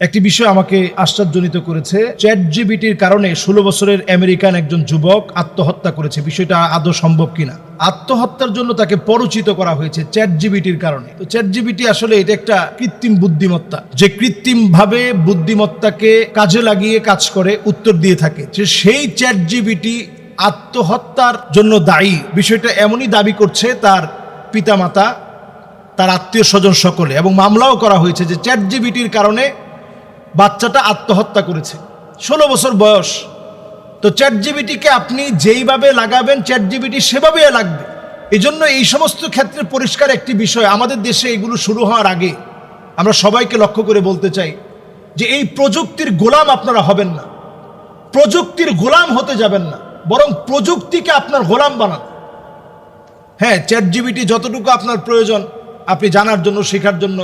একটি বিষয় আমাকে আশ্চর্যজনিত করেছে। চ্যাট জিবিটির কারণে ষোলো বছরের আমেরিকান একজন যুবক আত্মহত্যা করেছে। বিষয়টা আদৌ সম্ভব কিনা? আত্মহত্যার জন্য তাকে পরিচিত করা হয়েছে চ্যাট জিবিটির কারণে। তো চ্যাট জিবিটি আসলে এটা একটা কৃত্রিম বুদ্ধিমত্তা। যে কৃত্রিম ভাবে বুদ্ধিমত্তাকে কাজে লাগিয়ে কাজ করে, উত্তর দিয়ে থাকে যে সেই চ্যাট জিবিটি আত্মহত্যার জন্য দায়ী। বিষয়টা এমনই দাবি করছে তার পিতামাতা, তার আত্মীয় স্বজন সকলে এবং মামলাও করা হয়েছে যে চ্যাট জিবিটির কারণে বাচ্চাটা আত্মহত্যা করেছে। ষোলো বছর বয়স। তো চ্যাট জিবিটিকে আপনি যেইভাবে লাগাবেন চ্যাট জিবিটি সেভাবে লাগবে। এই জন্য এই সমস্ত ক্ষেত্রে পরিষ্কার একটি বিষয়, আমাদের দেশে এগুলো শুরু হওয়ার আগে আমরা সবাইকে লক্ষ্য করে বলতে চাই যে এই প্রযুক্তির গোলাম আপনারা হবেন না। প্রযুক্তির গোলাম হতে যাবেন না, বরং প্রযুক্তিকে আপনার গোলাম বানান। হ্যাঁ চ্যাট জিবিটি যতটুকু আপনার প্রয়োজন, আপনি জানার জন্য, শেখার জন্য।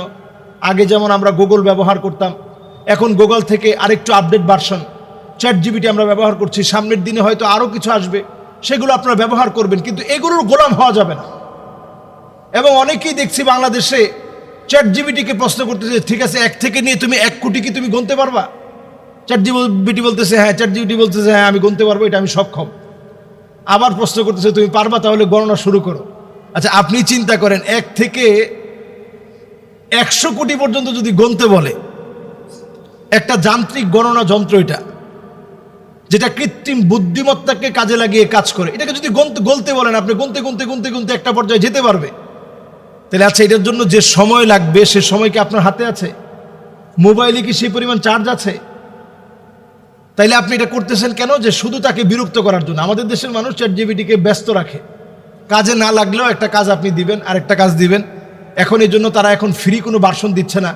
আগে যেমন আমরা গুগল ব্যবহার করতাম এখন গুগল থেকে আরেকটু আপডেট ভার্সন চ্যাট জিবিটি আমরা ব্যবহার করছি। সামনের দিনে হয়তো আরও কিছু আসবে, সেগুলো আপনারা ব্যবহার করবেন, কিন্তু এগুলোর গোলাম হওয়া যাবে না। এবং অনেকেই দেখছি বাংলাদেশে চ্যাট জিবিটিকে প্রশ্ন করতেছে, ঠিক আছে, এক থেকে নিয়ে তুমি এক কোটি কি তুমি গুনতে পারবা? চ্যাট জিবিটি বলতেছে হ্যাঁ চ্যাট জিবিটি বলতেছে হ্যাঁ আমি গুনতে পারব, এটা আমি সক্ষম। আবার প্রশ্ন করতেছে, তুমি পারবা, তাহলে গণনা শুরু করো। আচ্ছা আপনি চিন্তা করেন, এক থেকে একশো কোটি পর্যন্ত যদি গুনতে বলে একটা যান্ত্রিক গণনা যন্ত্র এটা, যেটা কৃত্রিম বুদ্ধিমত্তাকে কাজে লাগিয়ে কাজ করে। এটাকে যদি গলতে বলেন আপনি গুনতে গুনতে গুনতে গুনতে একটা পর্যায়ে যেতে পারবে। তাহলে আচ্ছা এটার জন্য যে সময় লাগবে, সে সময় কি আপনার হাতে আছে? মোবাইলে কি সেই পরিমাণ চার্জ আছে? তাইলে আপনি এটা করতেছেন কেন? যে শুধু তাকে বিরক্ত করার জন্য। আমাদের দেশের মানুষ চ্যাট জিবিটিকে ব্যস্ত রাখে। কাজে না লাগলেও একটা কাজ আপনি দিবেন আর একটা কাজ দিবেন। এখন এই জন্য তারা এখন ফ্রি কোনো বার্সন দিচ্ছে না।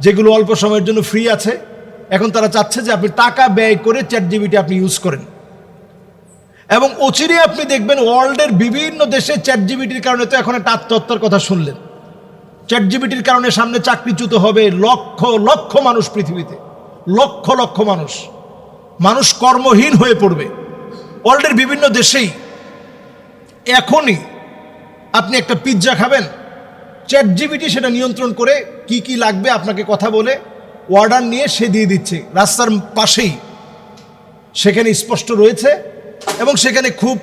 যেগুলো অল্প সময়ের জন্য ফ্রি আছে। এখন তারা চাচ্ছে যে আপনি টাকা ব্যয় করে চ্যাট জিবিটি আপনি ইউজ করেন। এবং অচিরে আপনি দেখবেন ওয়ার্ল্ডের বিভিন্ন দেশে চ্যাট জিবিটির কারণে তো এখন একটা আত্মহত্যার কথা শুনলেন। চ্যাট জিবিটির কারণে সামনে চাকরিচ্যুত হবে লক্ষ লক্ষ মানুষ পৃথিবীতে। লক্ষ লক্ষ মানুষ। মানুষ কর্মহীন হয়ে পড়বে। ওয়ার্ল্ডের বিভিন্ন দেশেই এখনই আপনি একটা পিৎজা খাবেন চ্যাট জিবিটি সেটা নিয়ন্ত্রণ করে কি কি লাগবে আপনাকে কথা বলে অর্ডার নিয়ে সে দিয়ে দিচ্ছে, রাস্তার পাশেই। সেখানে স্পষ্ট রয়েছে এবং সেখানে খুব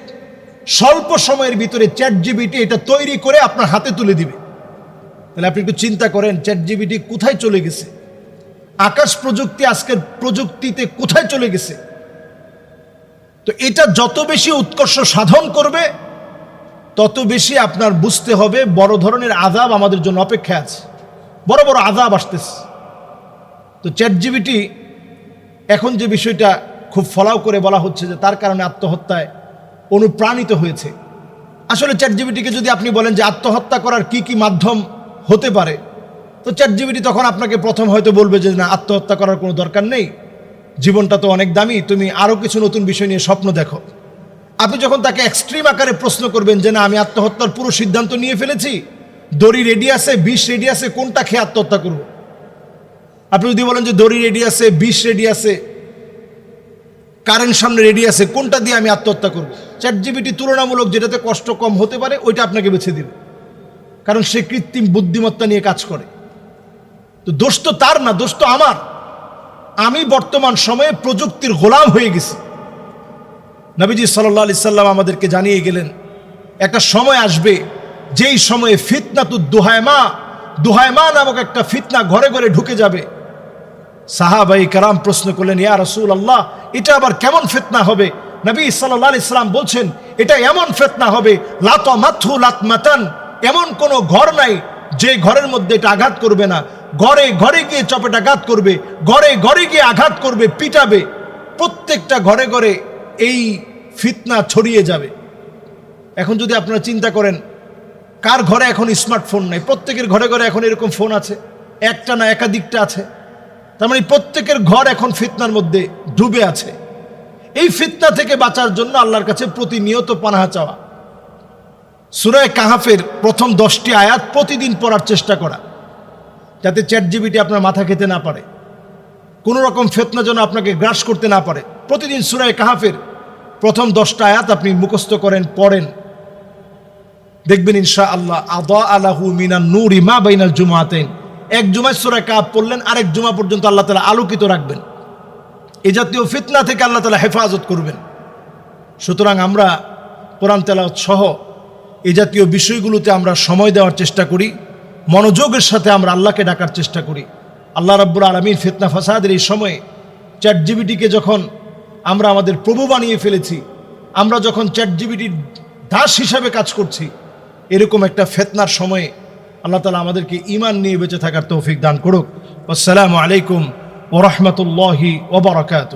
স্বল্প সময়ের ভিতরে চ্যাট জিবিটি এটা তৈরি করে আপনার হাতে তুলে দিবে। তাহলে আপনি একটু চিন্তা করেন চ্যাট জিবিটি কোথায় চলে গেছে? আকাশ প্রযুক্তি আজকের প্রযুক্তিতে কোথায় চলে গেছে? তো এটা যত বেশি উৎকর্ষ সাধন করবে তত বেশি আপনার বুঝতে হবে বড় ধরনের আজাব আমাদের জন্য অপেক্ষা আছে। বড় বড় আজাব আসতেছে। তো চ্যাট জিবিটি এখন যে বিষয়টা খুব ফলাও করে বলা হচ্ছে যে তার কারণে আত্মহত্যায় অনুপ্রাণিত হয়েছে। আসলে চ্যাট জিবিটিকে যদি আপনি বলেন যে আত্মহত্যা করার কি কি মাধ্যম হতে পারে, তো চ্যাট জিবিটি তখন আপনাকে প্রথম হয়তো বলবে যে না, আত্মহত্যা করার কোনো দরকার নেই। জীবনটা তো অনেক দামি, তুমি আরও কিছু নতুন বিষয় নিয়ে স্বপ্ন দেখো। আপনি যখন তাকে এক্সট্রিম আকারে প্রশ্ন করবেন যে না, আমি আত্মহত্যার পুরো সিদ্ধান্ত নিয়ে ফেলেছি, দড়ি রেডি আছে, বিষ রেডি আছে, কোনটা খেয়ে আত্মহত্যা করব? আপনি যদি বলেন যে দড়ি রেডি আছে, বিষ রেডি আছে, কারেন্ট সামনে রেডি আছে, কোনটা দিয়ে আমি আত্মহত্যা করব? চ্যাট জিবিটি তুলনামূলক যেটাতে কষ্ট কম হতে পারে, ওইটা আপনাকে বেছে দিবে। কারণ সে কৃত্রিম বুদ্ধিমত্তা নিয়ে কাজ করে। তো দোষ তো তার না, দোষ তো আমার। আমি বর্তমান সময়ে প্রযুক্তির গোলাম হয়ে গেছি। নবীজি সাল্লাহ আলি সাল্লাম আমাদেরকে জানিয়ে গেলেন, একটা সময় আসবে, যেই সময়ে ফিতনা তু দুহায়মা দুহায়মা নামক একটা ফিতনা ঘরে ঘরে ঢুকে যাবে। সাহাবাই কারাম প্রশ্ন করলেন, ইয়া রসুল আল্লাহ এটা আবার কেমন ফিতনা হবে? নবী সাল্লাহ আলি সাল্লাম বলছেন, এটা এমন ফিতনা হবে লাত মাথু লাত মাতান এমন কোনো ঘর নাই যে ঘরের মধ্যে এটা আঘাত করবে না। ঘরে ঘরে গিয়ে চপেট আঘাত করবে, ঘরে ঘরে গিয়ে আঘাত করবে, পিটাবে। প্রত্যেকটা ঘরে ঘরে এই ফিতনা ছড়িয়ে যাবে। এখন যদি আপনারা চিন্তা করেন, কার ঘরে এখন স্মার্টফোন নেই? প্রত্যেকের ঘরে ঘরে এখন এরকম ফোন আছে, একটা না একাধিকটা আছে। তার মানে প্রত্যেকের ঘর এখন ফিতনার মধ্যে ডুবে আছে। এই ফিতনা থেকে বাঁচার জন্য আল্লাহর কাছে প্রতিনিয়ত পানাহা চাওয়া। সুরায় কাহাফের প্রথম দশটি আয়াত প্রতিদিন পড়ার চেষ্টা করা, যাতে চ্যাট জিবিটি আপনার মাথা খেতে না পারে। কোনো রকম ফেতনা যেন আপনাকে গ্রাস করতে না পারে। প্রতিদিন সুরায় কাহাফের প্রথম দশটা আয়াত আপনি মুখস্থ করেন, পড়েন। দেখবেন ইনশা আল্লাহ আদা আলাহু মিনা নূর ইমা বাইনাল জুমাতেন এক জুমায় সুরায় কাপ পড়লেন, আরেক জুমা পর্যন্ত আল্লাহ তালা আলোকিত রাখবেন। এ জাতীয় ফিতনা থেকে আল্লাহ তালা হেফাজত করবেন। সুতরাং আমরা কোরআন তেলাওয়াত সহ এ জাতীয় বিষয়গুলোতে আমরা সময় দেওয়ার চেষ্টা করি, মনোযোগের সাথে আমরা আল্লাহকে ডাকার চেষ্টা করি। আল্লাহ রাব্বুল আলমীর ফিতনা ফাসাদের এই সময়ে চ্যাট জিবিটিকে যখন আমরা আমাদের প্রভু বানিয়ে ফেলেছি। আমরা যখন চ্যাটজিবিটির দাস হিসাবে কাজ করছি, এরকম একটা ফেতনার সময়ে আল্লাহ তালা আমাদেরকে ইমান নিয়ে বেঁচে থাকার তৌফিক দান করুক। আসসালামু আলাইকুম ওরহমতুল্লাহি ওবরাকাত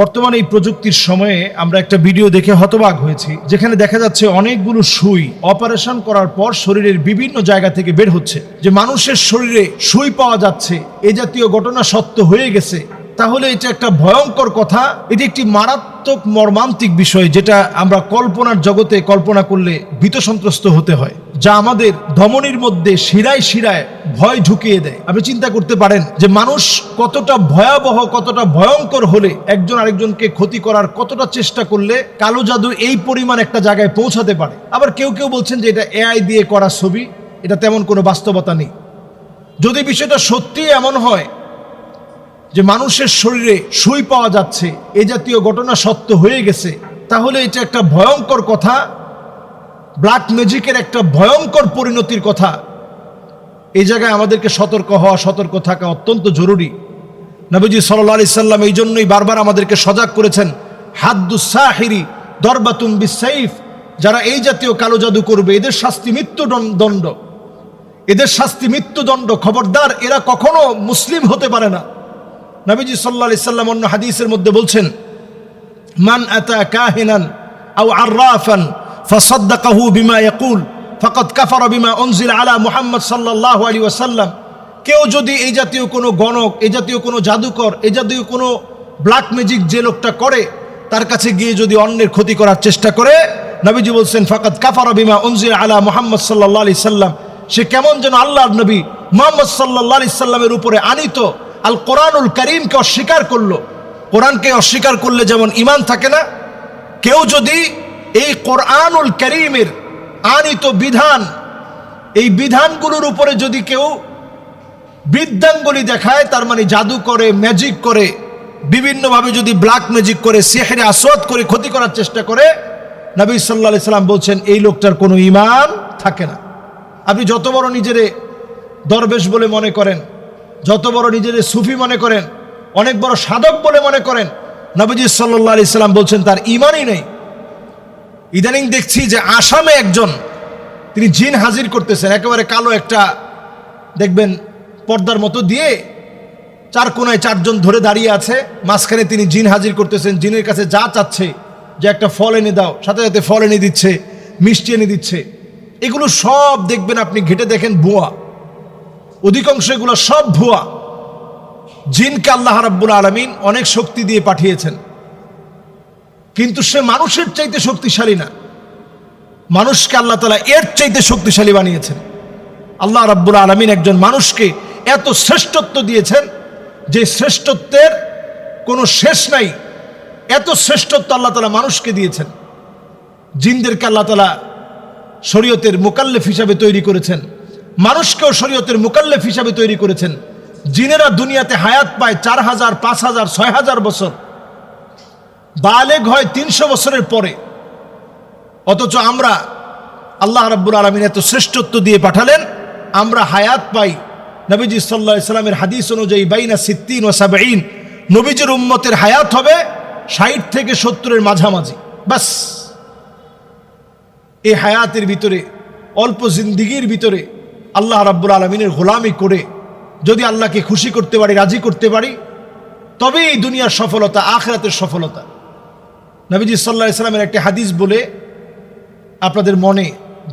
বর্তমানে এই প্রযুক্তির সময়ে আমরা একটা ভিডিও দেখে হতবাক হয়েছি, যেখানে দেখা যাচ্ছে অনেকগুলো সুই অপারেশন করার পর শরীরের বিভিন্ন জায়গা থেকে বের হচ্ছে। যে মানুষের শরীরে সুই পাওয়া যাচ্ছে, এ জাতীয় ঘটনা সত্য হয়ে গেছে। তাহলে এটা একটা ভয়ঙ্কর কথা। এটি একটি মারাত্মক মর্মান্তিক বিষয় যেটা আমরা কল্পনার জগতে কল্পনা করলে ভীত সন্ত্রস্ত হতে হয়, যা আমাদের ধমনির মধ্যে শিরায় শিরায় ভয় ঢুকিয়ে দেয়। আপনি চিন্তা করতে পারেন যে মানুষ কতটা ভয়াবহ, কতটা ভয়ঙ্কর হলে একজন আরেকজনকে ক্ষতি করার কতটা চেষ্টা করলে কালো জাদু এই পরিমাণ একটা জায়গায় পৌঁছাতে পারে। আবার কেউ কেউ বলছেন যে এটা এআই দিয়ে করা ছবি, এটা তেমন কোনো বাস্তবতা নেই। যদি বিষয়টা সত্যি এমন হয় যে মানুষের শরীরে সুই পাওয়া যাচ্ছে, এ জাতীয় ঘটনা সত্য হয়ে গেছে, তাহলে এটা একটা ভয়ঙ্কর কথা ব্ল্যাক ম্যাজিকের একটা ভয়ঙ্কর পরিণতির কথা। এই জায়গায় আমাদেরকে সতর্ক হওয়া, সতর্ক থাকা অত্যন্ত জরুরি। নবীজি সাল্লাহ আলি সাল্লাম এই জন্যই বারবার আমাদেরকে সজাগ করেছেন হাদ্দুসাহিরি দরবাতুম বিসাইফ যারা এই জাতীয় কালো জাদু করবে, এদের শাস্তি মৃত্যু দণ্ড এদের শাস্তি মৃত্যুদণ্ড, খবরদার, এরা কখনো মুসলিম হতে পারে না। নবীজি সাল্লা সাল্লাম অন্য হাদিসের মধ্যে বলছেন, মান আতা কাহিনান আও আর্রাফান ফাসাদ্দাকাহু বিমা ইয়াকুল, ফাকাদ কাফারা বিমা উনজিল আলা মুহাম্মদ সাল্লাল্লাহু আলাইহি ওয়াসাল্লাম। কেউ যদি এই জাতীয় কোনো গণক, এই জাতীয় কোনো জাদুকর, এই জাতীয় কোনো ব্ল্যাক ম্যাজিক যে লোকটা করে, তার কাছে গিয়ে যদি অন্যের ক্ষতি করার চেষ্টা করে, নবীজি বলছেন, ফাকাদ কাফারা বিমা উনজিল আলা মুহাম্মদ সাল্লাল্লাহু আলাইহি সাল্লাম সে কেমন যেন আল্লাহর নবী মোহাম্মদ সাল্লাল্লাহু আলাইহি সাল্লামের উপরে আনিত আল কোরআনুল করিমকে অস্বীকার করল। কোরআনকে অস্বীকার করলে যেমন ইমান থাকে না, কেউ যদি এই কোরআনুল করিমের আনিত বিধান, এই বিধানগুলোর উপরে যদি কেউ বৃদ্ধাঙ্গুলি দেখায়, তার মানে জাদু করে ম্যাজিক করে, বিভিন্নভাবে যদি ব্ল্যাক ম্যাজিক করে সেহেরে আসওয়াদ করে, ক্ষতি করার চেষ্টা করে, নবী সাল্লা সাল্লাম বলছেন, এই লোকটার কোনো ইমান থাকে না। আপনি যত বড় নিজেরে দরবেশ বলে মনে করেন যত বড় নিজের সুফি মনে করেন, অনেক বড় সাধক বলে মনে করেন, নবীজি সাল্লাহ আলি সাল্লাম বলছেন, তার ইমানই নেই। ইদানিং দেখছি যে আসামে একজন, তিনি জিন হাজির করতেছেন, একেবারে কালো একটা, দেখবেন, পর্দার মতো দিয়ে চার কোনায় চারজন ধরে দাঁড়িয়ে আছে, মাঝখানে তিনি জিন হাজির করতেছেন, জিনের কাছে যা চাচ্ছে, যে একটা ফল এনে দাও, সাথে সাথে ফল এনে দিচ্ছে, মিষ্টি এনে দিচ্ছে। এগুলো সব দেখবেন আপনি ঘেটে দেখেন বুয়া। অধিকাংশ এগুলো সব ভুয়া। জিনকে আল্লাহ রাব্বুল আলমিন অনেক শক্তি দিয়ে পাঠিয়েছেন। কিন্তু সে মানুষের চাইতে শক্তিশালী না। মানুষকে আল্লাহ তালা এর চাইতে শক্তিশালী বানিয়েছেন। আল্লাহ রাব্বুল আলমিন একজন মানুষকে এত শ্রেষ্ঠত্ব দিয়েছেন যে শ্রেষ্ঠত্বের কোনো শেষ নাই। এত শ্রেষ্ঠত্ব আল্লাহ তালা মানুষকে দিয়েছেন। জিনদেরকে আল্লাহ তালা শরীয়তের মোকাল্লেফ হিসাবে তৈরি করেছেন। মানুষকেও শরীয়তের মুকাল্লেফ হিসাবে তৈরি করেছেন। জিনেরা দুনিয়াতে হায়াত পায় চার হাজার, পাঁচ হাজার, ছয় হাজার বছর। বালেগ হয় তিনশো বছরের পরে। অথচ আমরা আল্লাহ রাব্বুল আলমিন এত শ্রেষ্ঠত্ব দিয়ে পাঠালেন, আমরা হায়াত পাই। নবীজি সাল্লা ইসলামের হাদিস অনুযায়ী বাইনা সিদ্দিন ও সাবাইন নবীজির উম্মতের হায়াত হবে ষাট থেকে সত্তরের মাঝামাঝি। বাস এই হায়াতের ভিতরে, অল্প জিন্দিগির ভিতরে আল্লাহ রাব্বুল আলমিনের গোলামি করে যদি আল্লাহকে খুশি করতে পারি, রাজি করতে পারি তবে এই দুনিয়ার সফলতা, আখরাতের সফলতা। নবীজি সাল্লাহ ইসলামের একটি হাদিস বলে আপনাদের মনে,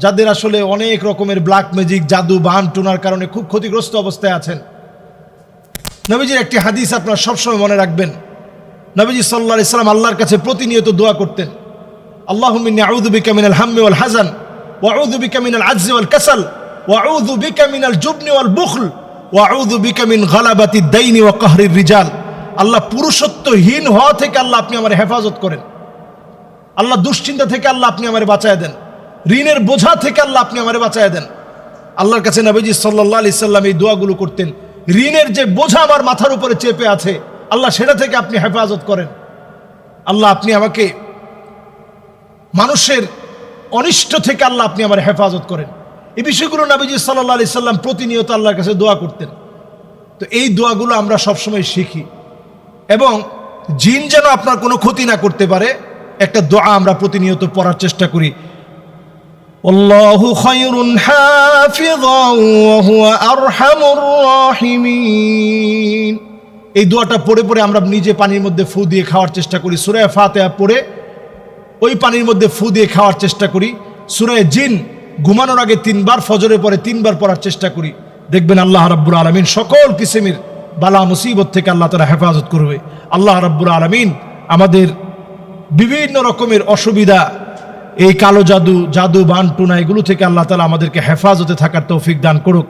যাদের আসলে অনেক রকমের ব্ল্যাক ম্যাজিক জাদু, বান, টুনার কারণে খুব ক্ষতিগ্রস্ত অবস্থায় আছেন, নবীজির একটি হাদিস আপনারা সবসময় মনে রাখবেন। নবীজি সাল্লাহ ইসলাম আল্লাহর কাছে প্রতিনিয়ত দোয়া করতেন আল্লাহ আউদুবিকা মিনাল হাম্মি ওয়াল হাজান ওয়াউদুবিকা মিনাল আজ্জি ওয়াল কাসাল। ওয়াউযু বিকা মিনাল জুবনি ওয়াল বুখল, ওয়াউযু বিকা মিন গালাবাতি দাইনি ওয়া রিজাল। আল্লাহ পুরুষত্বহীন হওয়া থেকে আল্লাহ আপনি আমার হেফাজত করেন। আল্লাহ দুশ্চিন্তা থেকে আল্লাহ আপনি আমার বাঁচায় দেন। ঋণের বোঝা থেকে আল্লাহ আপনি আমার বাঁচায় দেন। আল্লাহর কাছে নবীজি সাল্লাহ আলি সাল্লাম এই দোয়াগুলো করতেন, ঋণের যে বোঝা আমার মাথার উপরে চেপে আছে, আল্লাহ সেটা থেকে আপনি হেফাজত করেন। আল্লাহ আপনি আমাকে মানুষের অনিষ্ট থেকে আল্লাহ আপনি আমার হেফাজত করেন। এই বিষয়গুলো নবীজি সাল্লাহ আলি সাল্লাম প্রতিনিয়ত আল্লাহর কাছে দোয়া করতেন তো এই দোয়াগুলো আমরা সবসময় শিখি এবং জিন যেন আপনার কোনো ক্ষতি না করতে পারে একটা দোয়া আমরা প্রতিনিয়ত পড়ার চেষ্টা করি والله خير حافظا وهو أرحم الراحمين এই দোয়াটা পড়ে পড়ে আমরা নিজে পানির মধ্যে ফু দিয়ে খাওয়ার চেষ্টা করি সুরায় ফাতেহা পড়ে ওই পানির মধ্যে ফু দিয়ে খাওয়ার চেষ্টা করি সুরায় জিন ঘুমানোর আগে তিনবার ফজরে পরে তিনবার পড়ার চেষ্টা করি। দেখবেন আল্লাহ রাব্বুল আলমিন সকল কিসিমের বালা মুসিবত থেকে আল্লাহ তারা হেফাজত করবে। আল্লাহ রাব্বুল আলমিন আমাদের বিভিন্ন রকমের অসুবিধা, এই কালো জাদু জাদু বান টুনা, এগুলো থেকে আল্লাহ তালা আমাদেরকে হেফাজতে থাকার তৌফিক দান করুক।